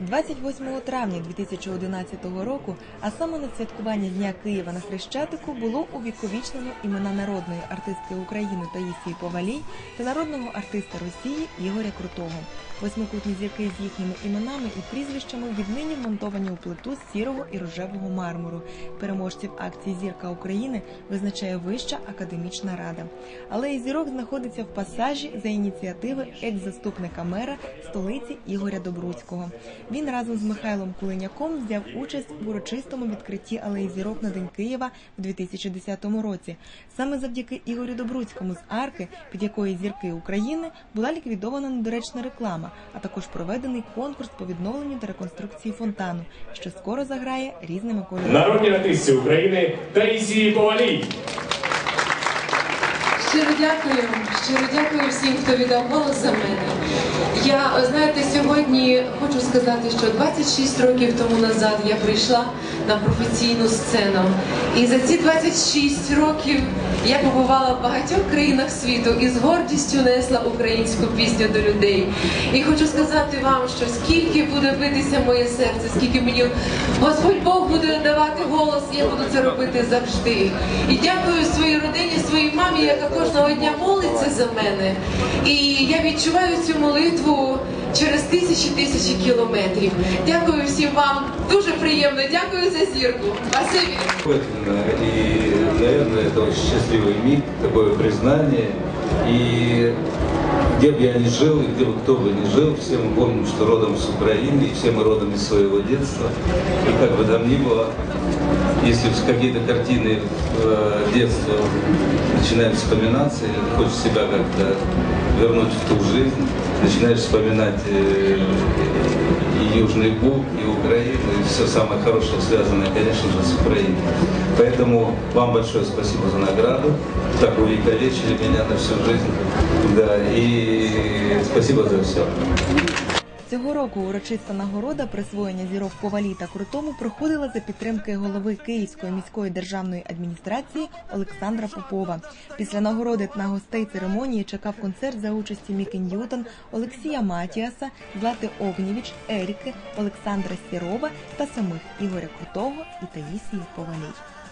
28 травня 2011 року, а саме на святкування Дня Києва на Хрещатику було увіковічнено імена народної артистки України Таїсії Повалій та народного артиста Росії Ігоря Крутого. Восьмикутні зірки з їхніми іменами і прізвищами віднині вмонтовані у плиту з сірого і рожевого мармуру. Переможців акції Зірка України визначає Вища академічна рада. Алея зірок знаходиться в пасажі за ініціативи екс-заступника мера столиці Ігоря Добруцького. Він разом з Михайлом Кулиняком взяв участь в урочистому відкритті алеї зірок на День Києва в 2010 році. Саме завдяки Ігорю Добруцькому з арки, під якою зірки України була ліквідована недоречна реклама, а також проведений конкурс по відновленню та реконструкції фонтану, що скоро заграє різними кольорами. Народній артистці України Таїсії Повалій. Щиро дякую, щиро дякую всім, хто віддав голос за мене. Я знаєте, сьогодні хочу сказати, що 26 років тому назад я прийшла на професійну сцену. І за ці 26 років я побувала в багатьох країнах світу і з гордістю несла українську пісню до людей. І хочу сказати вам, що скільки буде битися моє серце, скільки мені Господь Бог буде давати голос, я буду це робити завжди. І дякую своїй родині, своїй мамі, яка кожного дня молиться за мене. І я відчуваю цю молитву через тисячі тисячі кілометрів. Дякую всім вам. Дуже приємно. Дякую за зірку. Спасибі. И, наверное, это очень счастливый миг, такое признание. Где бы я ни жил, и где бы кто бы ни жил, все мы помним, что родом с Украины, и все мы родом из своего детства. И как бы там ни было, если какие-то картины э, детства начинают вспоминаться, или хочешь себя как-то вернуть в ту жизнь, начинаешь вспоминать э, и Южный Буг, и Украину, и все самое хорошее, связанное, конечно же, с Украиной. Поэтому вам большое спасибо за награду. Так увековечили меня на всю жизнь. Да, и спасибо за все. Цього року урочиста нагорода присвоєння зірок Ковалі та Крутому проходила за підтримки голови Київської міської державної адміністрації Олександра Попова. Після нагороди на гостей церемонії чекав концерт за участі Міки Ньютон, Олексія Матіаса, Злати Огнєвіч, Еріки, Олександра Сірова та самих Ігоря Крутого і Таїсії Повалій.